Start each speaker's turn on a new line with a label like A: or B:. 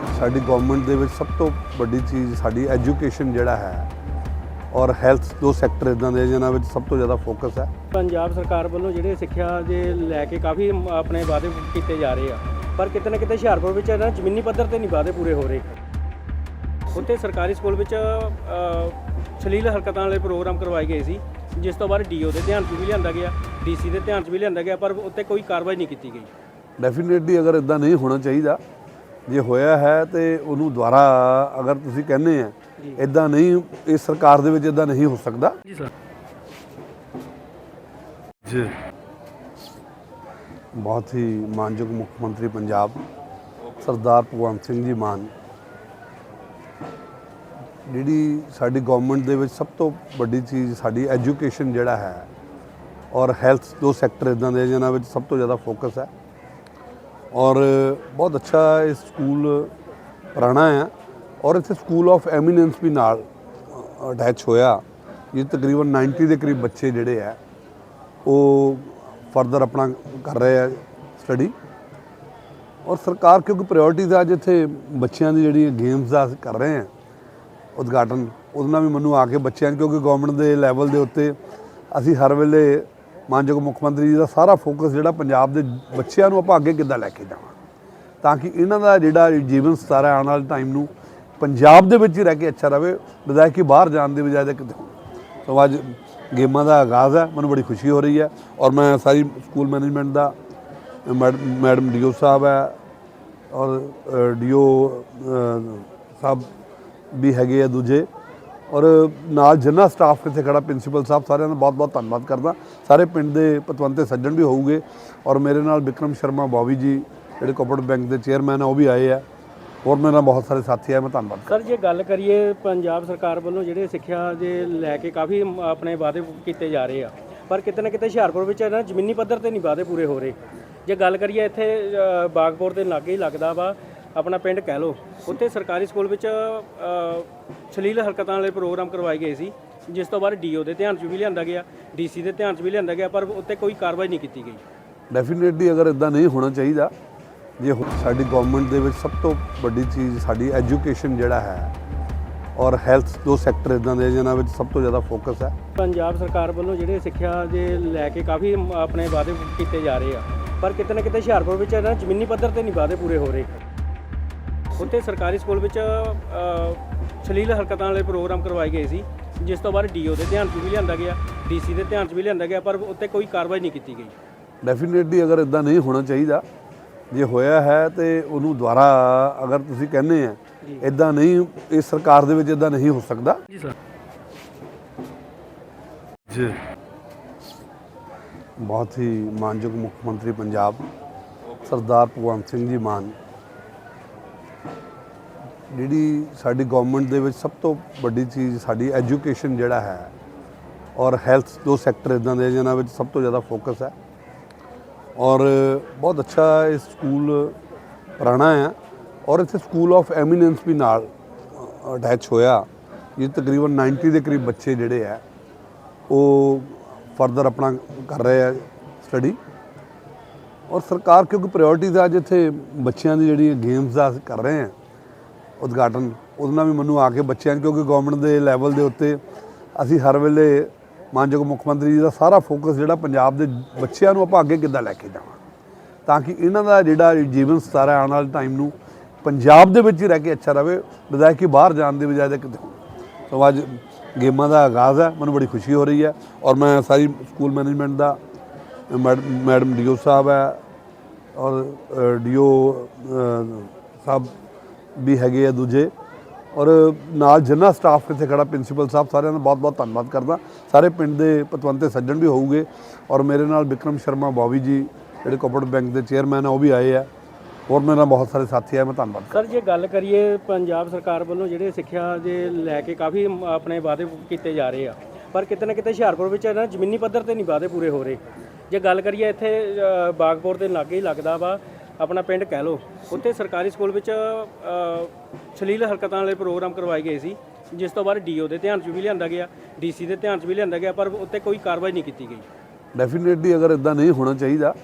A: ਸਾਡੀ ਗਵਰਨਮੈਂਟ ਦੇ ਵਿੱਚ ਸਭ ਤੋਂ ਵੱਡੀ ਚੀਜ਼ ਸਾਡੀ ਐਜੂਕੇਸ਼ਨ ਜਿਹੜਾ ਹੈ ਔਰ ਹੈਲਥ ਦੋ ਸੈਕਟਰ ਇਦਾਂ ਦੇ ਜਿਨ੍ਹਾਂ ਵਿੱਚ ਸਭ ਤੋਂ ਜ਼ਿਆਦਾ ਫੋਕਸ ਹੈ।
B: ਪੰਜਾਬ ਸਰਕਾਰ ਵੱਲੋਂ ਜਿਹੜੇ ਸਿੱਖਿਆ ਦੇ ਲੈ ਕੇ ਕਾਫੀ ਆਪਣੇ ਵਾਅਦੇ ਕੀਤੇ ਜਾ ਰਹੇ ਆ ਪਰ ਕਿਤੇ ਨਾ ਕਿਤੇ ਹੁਸ਼ਿਆਰਪੁਰ ਵਿੱਚ ਨਾ ਜ਼ਮੀਨੀ ਪੱਧਰ ਤੇ ਨਹੀਂ ਵਾਅਦੇ ਪੂਰੇ ਹੋ ਰਹੇ। ਉੱਥੇ ਸਰਕਾਰੀ ਸਕੂਲ ਵਿੱਚ ਅ, ਸ਼ਲੀਲ ਹਰਕਤਾਂ ਵਾਲੇ ਪ੍ਰੋਗਰਾਮ ਕਰਵਾਏ ਗਏ ਸੀ ਜਿਸ ਤੋਂ ਬਾਅਦ ਡੀਓ ਦੇ ਧਿਆਨ 'ਚ ਵੀ ਲਿਆਂਦਾ ਗਿਆ ਡੀਸੀ ਦੇ ਧਿਆਨ 'ਚ ਵੀ ਲਿਆਂਦਾ ਗਿਆ ਪਰ ਉੱਤੇ ਕੋਈ ਕਾਰਵਾਈ ਨਹੀਂ ਕੀਤੀ ਗਈ।
A: ਡੈਫੀਨੇਟਲੀ ਅਗਰ ਇਦਾਂ ਨਹੀਂ ਹੋਣਾ ਚਾਹੀਦਾ ਜੇ ਹੋਇਆ ਹੈ ਤੇ ਉਹਨੂੰ ਦੁਬਾਰਾ ਅਗਰ ਤੁਸੀਂ ਕਹਿੰਦੇ ਆ ਇਦਾਂ ਨਹੀਂ ਇਸ ਸਰਕਾਰ ਦੇ ਵਿੱਚ ਇਦਾਂ ਨਹੀਂ ਹੋ ਸਕਦਾ।
B: ਜੀ ਸਰ।
A: ਜੀ। ਬਹੁਤ ਹੀ ਮਾਨਯੋਗ ਮੁੱਖ ਮੰਤਰੀ ਪੰਜਾਬ ਸਰਦਾਰ ਭਗਵੰਤ ਸਿੰਘ ਜੀ ਮਾਨ। ਜਿਹੜੀ ਸਾਡੀ ਗਵਰਨਮੈਂਟ ਦੇ ਵਿੱਚ ਸਭ ਤੋਂ ਵੱਡੀ ਚੀਜ਼ ਸਾਡੀ ਐਜੂਕੇਸ਼ਨ ਜਿਹੜਾ ਹੈ ਔਰ ਹੈਲਥ ਦੋ ਸੈਕਟਰ ਇਦਾਂ ਦੇ ਜਿਨ੍ਹਾਂ ਵਿੱਚ ਸਭ ਤੋਂ ਜ਼ਿਆਦਾ ਫੋਕਸ ਹੈ। ਔਰ ਬਹੁਤ ਅੱਛਾ ਇਹ ਸਕੂਲ ਪੁਰਾਣਾ ਹੈ ਔਰ ਇੱਥੇ ਸਕੂਲ ਆਫ ਐਮੀਨੈਂਸ ਵੀ ਨਾਲ ਅਟੈਚ ਹੋਇਆ। ਇਹ ਤਕਰੀਬਨ 90 ਦੇ ਕਰੀਬ ਬੱਚੇ ਜਿਹੜੇ ਆ ਉਹ ਫਰਦਰ ਆਪਣਾ ਕਰ ਰਹੇ ਆ ਸਟੱਡੀ ਔਰ ਸਰਕਾਰ ਕਿਉਂਕਿ ਪ੍ਰਾਇੋਰਟੀਜ਼ ਆ ਜਿੱਥੇ ਬੱਚਿਆਂ ਦੀ ਜਿਹੜੀ ਗੇਮਸ ਦਾ ਅਸੀਂ ਕਰ ਰਹੇ ਆ ਉਦਘਾਟਨ, ਉਹਦੇ ਨਾਲ ਵੀ ਮੈਨੂੰ ਆ ਕੇ ਬੱਚਿਆਂ, ਕਿਉਂਕਿ ਗਵਰਨਮੈਂਟ ਦੇ ਲੈਵਲ ਦੇ ਉੱਤੇ ਅਸੀਂ ਹਰ ਵੇਲੇ ਮਾਨਯੋਗ ਮੁੱਖ ਮੰਤਰੀ ਜੀ ਦਾ ਸਾਰਾ ਫੋਕਸ ਜਿਹੜਾ ਪੰਜਾਬ ਦੇ ਬੱਚਿਆਂ ਨੂੰ ਆਪਾਂ ਅੱਗੇ ਕਿੱਦਾਂ ਲੈ ਕੇ ਜਾਵਾਂ। ਤਾਂ ਕਿ ਇਹਨਾਂ ਦਾ ਜਿਹੜਾ ਜੀਵਨ ਸਤਾਰਾ ਆਉਣ ਵਾਲੇ ਟਾਈਮ ਨੂੰ ਪੰਜਾਬ ਦੇ ਵਿੱਚ ਹੀ ਰਹਿ ਕੇ ਅੱਛਾ ਰਹੇ, ਬਜਾਏ ਕਿ ਬਾਹਰ ਜਾਣ ਦੀ ਬਜਾਏ ਤਾਂ ਕਿਤੇ ਸੋ ਅੱਜ ਗੇਮਾਂ ਦਾ ਆਗਾਜ਼ ਹੈ, ਮੈਨੂੰ ਬੜੀ ਖੁਸ਼ੀ ਹੋ ਰਹੀ ਹੈ ਔਰ ਮੈਂ ਸਾਰੀ ਸਕੂਲ ਮੈਨੇਜਮੈਂਟ ਦਾ, ਮੈਡ- ਮੈਡਮ ਡੀਓ ਸਾਹਿਬ ਹੈ ਔਰ ਡੀਓ ਸਾਹਿਬ ਵੀ ਹੈਗੇ ਆ ਦੂਜੇ। ਔਰ ਨਾਲ ਜਿੰਨਾ ਸਟਾਫ ਕਿੱਥੇ ਖੜਾ ਪ੍ਰਿੰਸੀਪਲ ਸਾਹਿਬ ਸਾਰਿਆਂ ਦਾ ਬਹੁਤ-ਬਹੁਤ ਧੰਨਵਾਦ ਕਰਦਾ। ਸਾਰੇ ਪਿੰਡ ਦੇ ਪਤਵੰਤੇ ਸੱਜਣ ਵੀ ਹੋਊਗੇ। ਔਰ ਮੇਰੇ ਨਾਲ ਵਿਕਰਮ ਸ਼ਰਮਾ ਬੌਬੀ ਜੀ, ਜਿਹੜੇ ਕੋਪਰੇਟ ਬੈਂਕ ਦੇ ਚੇਅਰਮੈਨ ਆ, ਉਹ ਵੀ ਆਏ ਆ। ਹੋਰ ਮੇਰੇ ਨਾਲ ਬਹੁਤ ਸਾਰੇ ਸਾਥੀ ਆ ਮੈਂ ਧੰਨਵਾਦ
B: ਸਰ, ਜੇ ਗੱਲ ਕਰੀਏ ਪੰਜਾਬ ਸਰਕਾਰ ਵੱਲੋਂ ਜਿਹੜੇ ਸਿੱਖਿਆ ਦੇ ਲੈ ਕੇ ਕਾਫੀ ਆਪਣੇ ਵਾਅਦੇ ਕੀਤੇ ਜਾ ਰਹੇ ਆ, ਪਰ ਕਿਤੇ ਨਾ ਕਿਤੇ ਹੁਸ਼ਿਆਰਪੁਰ ਵਿੱਚ ਨਾ ਜ਼ਮੀਨੀ ਪੱਧਰ ਤੇ ਨਹੀਂ ਵਾਅਦੇ ਪੂਰੇ ਹੋ ਰਹੇ। ਜੇ ਗੱਲ ਕਰੀਏ ਇੱਥੇ ਬਾਗਪੁਰ ਦੇ ਲਾਗੇ ਹੀ ਲੱਗਦਾ ਵਾ ਆਪਣਾ ਪਿੰਡ ਕਹਿ ਲੋ ਉੱਥੇ ਸਰਕਾਰੀ ਸਕੂਲ ਵਿੱਚ ਸ਼ਲੀਲ ਹਰਕਤਾਂ ਵਾਲੇ ਪ੍ਰੋਗਰਾਮ ਕਰਵਾਏ ਗਏ ਸੀ ਜਿਸ ਤੋਂ ਬਾਅਦ ਡੀਓ ਦੇ ਧਿਆਨ 'ਚ ਵੀ ਲਿਆਂਦਾ ਗਿਆ ਡੀਸੀ ਦੇ ਧਿਆਨ 'ਚ ਵੀ ਲਿਆਂਦਾ ਗਿਆ ਪਰ ਉੱਤੇ ਕੋਈ ਕਾਰਵਾਈ ਨਹੀਂ ਕੀਤੀ ਗਈ।
A: ਡੈਫੀਨੇਟਲੀ ਅਗਰ ਇਦਾਂ ਨਹੀਂ ਹੋਣਾ ਚਾਹੀਦਾ ਜੇ ਸਾਡੀ ਗਵਰਨਮੈਂਟ ਦੇ ਵਿੱਚ ਸਭ ਤੋਂ ਵੱਡੀ ਚੀਜ਼ ਸਾਡੀ ਐਜੂਕੇਸ਼ਨ ਜਿਹੜਾ ਹੈ ਔਰ ਹੈਲਥ ਦੋ ਸੈਕਟਰ ਇਦਾਂ ਦੇ ਜਿਨ੍ਹਾਂ ਵਿੱਚ ਸਭ ਤੋਂ ਜ਼ਿਆਦਾ ਫੋਕਸ ਹੈ।
B: ਪੰਜਾਬ ਸਰਕਾਰ ਵੱਲੋਂ ਜਿਹੜੇ ਸਿੱਖਿਆ ਦੇ ਲੈ ਕੇ ਕਾਫੀ ਆਪਣੇ ਵਾਅਦੇ ਕੀਤੇ ਜਾ ਰਹੇ ਆ ਪਰ ਕਿਤੇ ਨਾ ਕਿਤੇ ਹੁਸ਼ਿਆਰਪੁਰ ਵਿੱਚ ਨਾ ਜ਼ਮੀਨੀ ਪੱਧਰ ਤੇ ਨਹੀਂ ਵਾਅਦੇ ਪੂਰੇ ਹੋ ਰਹੇ। ਉੱਥੇ ਸਰਕਾਰੀ ਸਕੂਲ ਵਿੱਚ ਅ, ਸ਼ਲੀਲ ਹਰਕਤਾਂ ਵਾਲੇ ਪ੍ਰੋਗਰਾਮ ਕਰਵਾਏ ਗਏ ਸੀ ਜਿਸ ਤੋਂ ਬਾਅਦ ਡੀਓ ਦੇ ਧਿਆਨ 'ਚ ਵੀ ਲਿਆਂਦਾ ਗਿਆ ਡੀਸੀ ਦੇ ਧਿਆਨ 'ਚ ਵੀ ਲਿਆਂਦਾ ਗਿਆ ਪਰ ਉੱਤੇ ਕੋਈ ਕਾਰਵਾਈ ਨਹੀਂ ਕੀਤੀ ਗਈ।
A: ਡੈਫੀਨੇਟਲੀ ਅਗਰ ਇਦਾਂ ਨਹੀਂ ਹੋਣਾ ਚਾਹੀਦਾ ਜੇ ਹੋਇਆ ਹੈ ਤੇ ਉਹਨੂੰ ਦੁਬਾਰਾ ਅਗਰ ਤੁਸੀਂ ਕਹਿੰਦੇ ਆ ਇਦਾਂ ਨਹੀਂ ਇਸ ਸਰਕਾਰ ਦੇ ਵਿੱਚ ਇਦਾਂ ਨਹੀਂ ਹੋ ਸਕਦਾ।
B: ਜੀ ਸਰ।
A: ਜੀ। ਬਹੁਤ ਹੀ ਮਾਨਯੋਗ ਮੁੱਖ ਮੰਤਰੀ ਪੰਜਾਬ ਸਰਦਾਰ ਭਗਵੰਤ ਸਿੰਘ ਜੀ ਮਾਨ। ਜਿਹੜੀ ਸਾਡੀ ਗਵਰਨਮੈਂਟ ਦੇ ਵਿੱਚ ਸਭ ਤੋਂ ਵੱਡੀ ਚੀਜ਼ ਸਾਡੀ ਐਜੂਕੇਸ਼ਨ ਜਿਹੜਾ ਹੈ ਔਰ ਹੈਲਥ ਦੋ ਸੈਕਟਰ ਇਦਾਂ ਦੇ ਜਿਨ੍ਹਾਂ ਵਿੱਚ ਸਭ ਤੋਂ ਜ਼ਿਆਦਾ ਫੋਕਸ ਹੈ। ਔਰ ਬਹੁਤ ਅੱਛਾ ਇਹ ਸਕੂਲ ਪੁਰਾਣਾ ਹੈ ਔਰ ਇੱਥੇ ਸਕੂਲ ਆਫ ਐਮੀਨੈਂਸ ਵੀ ਨਾਲ ਅਟੈਚ ਹੋਇਆ। ਇਹ ਤਕਰੀਬਨ 90 ਦੇ ਕਰੀਬ ਬੱਚੇ ਜਿਹੜੇ ਆ, ਉਹ ਫਰਦਰ ਆਪਣਾ ਕਰ ਰਹੇ ਆ ਸਟੱਡੀ ਔਰ ਸਰਕਾਰ ਕਿਉਂਕਿ ਪ੍ਰਾਇੋਰਟੀਜ਼ ਆ ਜਿੱਥੇ ਬੱਚਿਆਂ ਦੀ ਜਿਹੜੀ ਗੇਮਸ ਦਾ ਅਸੀਂ ਕਰ ਰਹੇ ਆ ਉਦਘਾਟਨ, ਉਹਦੇ ਨਾਲ ਵੀ ਮੈਨੂੰ ਆ ਕੇ ਬੱਚਿਆਂ ਨੂੰ, ਕਿਉਂਕਿ ਗਵਰਨਮੈਂਟ ਦੇ ਲੈਵਲ ਦੇ ਉੱਤੇ ਅਸੀਂ ਹਰ ਵੇਲੇ ਮਾਨਯੋਗ ਮੁੱਖ ਮੰਤਰੀ ਜੀ ਦਾ ਸਾਰਾ ਫੋਕਸ ਜਿਹੜਾ ਪੰਜਾਬ ਦੇ ਬੱਚਿਆਂ ਨੂੰ ਆਪਾਂ ਅੱਗੇ ਕਿੱਦਾਂ ਲੈ ਕੇ ਜਾਵਾਂ। ਤਾਂ ਕਿ ਇਹਨਾਂ ਦਾ ਜਿਹੜਾ ਜੀਵਨ ਸਤਾਰਾ ਆਉਣ ਵਾਲੇ ਟਾਈਮ ਨੂੰ ਪੰਜਾਬ ਦੇ ਵਿੱਚ ਹੀ ਰਹਿ ਕੇ ਅੱਛਾ ਰਹੇ ਬਜਾਏ ਕਿ ਬਾਹਰ ਜਾਣ ਦੀ ਬਜਾਏ ਤਾਂ ਕਿਤੇ ਸੋ ਅੱਜ ਗੇਮਾਂ ਦਾ ਆਗਾਜ਼ ਹੈ, ਮੈਨੂੰ ਬੜੀ ਖੁਸ਼ੀ ਹੋ ਰਹੀ ਹੈ ਔਰ ਮੈਂ ਸਾਰੀ ਸਕੂਲ ਮੈਨੇਜਮੈਂਟ ਦਾ, ਮੈਡ- ਮੈਡਮ ਡੀਓ ਸਾਹਿਬ ਹੈ ਔਰ ਡੀਓ ਸਾਹਿਬ ਵੀ ਹੈਗੇ ਆ ਦੂਜੇ। ਔਰ ਨਾਲ ਜਿੰਨਾ ਸਟਾਫ ਇੱਥੇ ਖੜਾ ਪ੍ਰਿੰਸੀਪਲ ਸਾਹਿਬ ਸਾਰਿਆਂ ਦਾ ਬਹੁਤ-ਬਹੁਤ ਧੰਨਵਾਦ ਕਰਦਾ। ਸਾਰੇ ਪਿੰਡ ਦੇ ਪਤਵੰਤੇ ਸੱਜਣ ਵੀ ਹੋਊਗੇ। ਔਰ ਮੇਰੇ ਨਾਲ ਵਿਕਰਮ ਸ਼ਰਮਾ ਬੌਬੀ ਜੀ, ਜਿਹੜੇ ਕੋਪਰੇਟ ਬੈਂਕ ਦੇ ਚੇਅਰਮੈਨ ਆ, ਉਹ ਵੀ ਆਏ ਆ। ਹੋਰ ਮੇਰੇ ਨਾਲ ਬਹੁਤ ਸਾਰੇ ਸਾਥੀ ਆ ਮੈਂ ਧੰਨਵਾਦ
B: ਸਰ, ਜੇ ਗੱਲ ਕਰੀਏ ਪੰਜਾਬ ਸਰਕਾਰ ਵੱਲੋਂ ਜਿਹੜੇ ਸਿੱਖਿਆ ਦੇ ਲੈ ਕੇ ਕਾਫੀ ਆਪਣੇ ਵਾਅਦੇ ਕੀਤੇ ਜਾ ਰਹੇ ਆ, ਪਰ ਕਿਤੇ ਨਾ ਕਿਤੇ ਹੁਸ਼ਿਆਰਪੁਰ ਵਿੱਚ ਨਾ ਜ਼ਮੀਨੀ ਪੱਧਰ ਤੇ ਨਹੀਂ ਵਾਅਦੇ ਪੂਰੇ ਹੋ ਰਹੇ। ਜੇ ਗੱਲ ਕਰੀਏ ਇੱਥੇ ਬਾਗਪੁਰ ਦੇ ਲਾਗੇ ਹੀ ਲੱਗਦਾ ਵਾ ਆਪਣਾ ਪਿੰਡ ਕਹਿ ਲੋ ਉੱਥੇ ਸਰਕਾਰੀ ਸਕੂਲ ਵਿੱਚ ਅ, ਸ਼ਲੀਲ ਹਰਕਤਾਂ ਵਾਲੇ ਪ੍ਰੋਗਰਾਮ ਕਰਵਾਏ ਗਏ ਸੀ ਜਿਸ ਤੋਂ ਬਾਅਦ ਡੀਓ ਦੇ ਧਿਆਨ 'ਚ ਵੀ ਲਿਆਂਦਾ ਗਿਆ ਡੀਸੀ ਦੇ ਧਿਆਨ 'ਚ ਵੀ ਲਿਆਂਦਾ ਗਿਆ ਪਰ ਉੱਤੇ ਕੋਈ ਕਾਰਵਾਈ ਨਹੀਂ ਕੀਤੀ ਗਈ।
A: ਡੈਫੀਨੇਟਲੀ ਅਗਰ ਇਦਾਂ ਨਹੀਂ ਹੋਣਾ ਚਾਹੀਦਾ